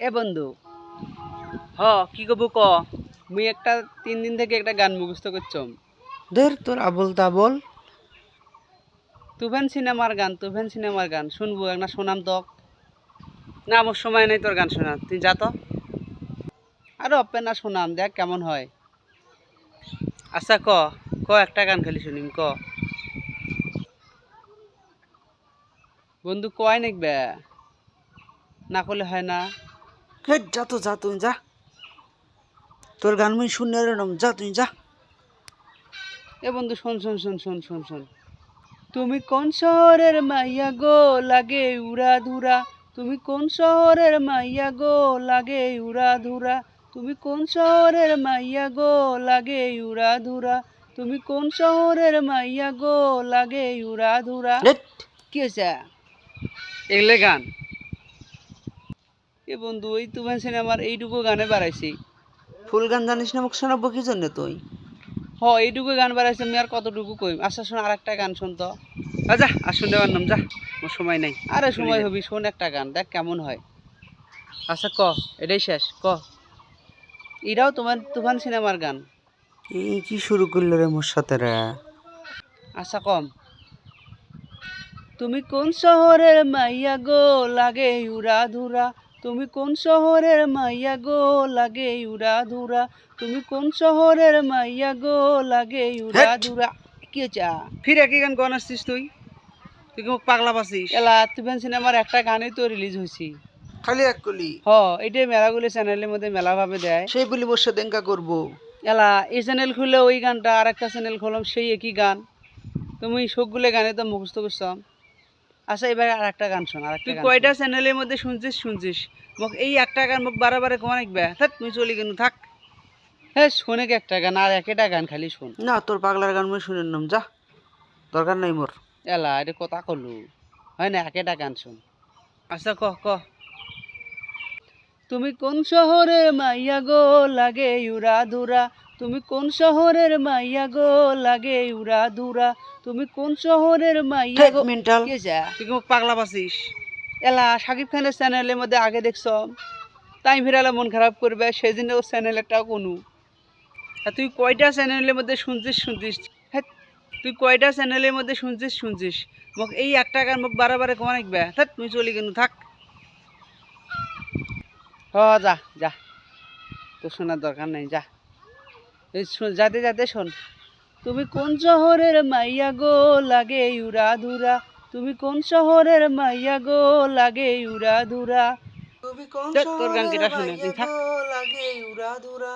এ বন্ধু হ কি কব ক? মুই একটা তিন দিন থেকে একটা গান মুখস্থ করছম দের তোর আবল তাবল তুভেন সিনেমার গান তুভেন সিনেমার গান শুনব একটা শোনাম তো না আমার সময় নেই তোর গান শোনা তুই যা তো। আরও অপে না শোনাম দেখ কেমন হয়। আচ্ছা ক ক একটা গান খালি শুনিম ক। বন্ধু কয় নাকবে? না করলে হয় না। হে যা তো যা তুই যা। তোর গান মুই শুনে রম যা তুই যা। এ বন্ধু শোন শোন শোন শোন শোন শোন। তুমি কোন শহরের মাইয়া গো লাগে উড়া ধুরা? তুমি কোন শহরের মাইয়া গো লাগে উড়া ধুরা? তুমি কোন শহরের মাইয়া গো লাগে উড়া ধুরা? তুমি কোন শহরের মাইয়া গো লাগে উড়া ধুরা? হেট, কি হয়েছে এগুলো গান। এ বন্ধু এই তুমি সিনেমার এইটুকু গানে বাড়াইছি। ফুল গান জানিস না মোক শোনাবো কি জন্য তুই? হ এইটুকু গান বাড়াইছে আমি আর কতটুকু কইম? আচ্ছা শোন আর একটা গান শোন তো। আচ্ছা আর শুনতে পারলাম যা মোর সময় নাই। আরে সময় হবি শোন একটা গান দেখ কেমন হয়। আচ্ছা ক এটাই শেষ ক। এটাও তোমার তুফান সিনেমার গান। এই কি শুরু করল রে মোর সাথে রে? আচ্ছা কম। তুমি কোন শহরের মাইয়া গো লাগে উড়া ধুরা তুমি কোন শহরের মাইয়া গো লাগে উড়া ধুরা? তুমি কোন শহরের মাইয়া গো লাগে উড়া হেট। ধুরা? কি চা ফির একই গান গান আসছিস তুই? তুই কি পাগলা পাচ্ছিস এলা তুফান সিনেমার একটা গানই তো রিলিজ হয়েছি খালি এক কলি হ এটাই মেলাগুলি চ্যানেলের মধ্যে মেলাভাবে দেয়। সেই বলি সাথে এঙ্কা করব। এলা এই চ্যানেল খুলে ওই গানটা আর একটা চ্যানেল খুললাম সেই একই গান। তুমি সবগুলো গানে তো মুখস্থ করছাম আচ্ছা এবার আর একটা গান শোন আর তুই কয়টা চ্যানেলের মধ্যে শুনছিস শুনছিস? মোক এই একটা গান মোক বারে কমান থাক তুই চলি কেন থাক। হ্যাঁ শোনে কি একটা গান আর একটা গান খালি শোন। না তোর পাগলার গান মুই শুনে নাম যা। দরকার নাই মোর। এলা এটা কথা কলু। হয় না একটা গান শোন। আচ্ছা ক ক। তুমি কোন শহরের মাইয়া গো লাগে উড়া ধুরা তুমি কোন শহরের মাইয়া গো? লাগে উড়া ধুরা তুমি কোন শহরের মাইয়া গো? মেন্টাল? তুই মোক পাগলা পাচ্ছিস এলা সাকিব খানের চ্যানেলের মধ্যে আগে দেখছ? তাই ফিরালে মন খারাপ করবে সেদিন ও চ্যানেল একটা কোনো। আর তুই কয়টা চ্যানেলের মধ্যে শুনছিস শুনছিস? হ্যাঁ তুই কয়টা চ্যানেলের মধ্যে শুনছিস শুনছিস? মোক এই একটা গান মোক বারে বারে কমান একবে থাক তুই চলি কেন থাক। হ যা যা। তো শোনার দরকার নেই যা। যাতে যাতে শোন। তুমি কোন শহরের মাইয়া গো লাগে ইউরা ধুরা তুমি কোন শহরের মাইয়া গো লাগে ইউরা ধুরা তুমি কোন শহরের মাইয়া থাক। লাগে ইউরা ধুরা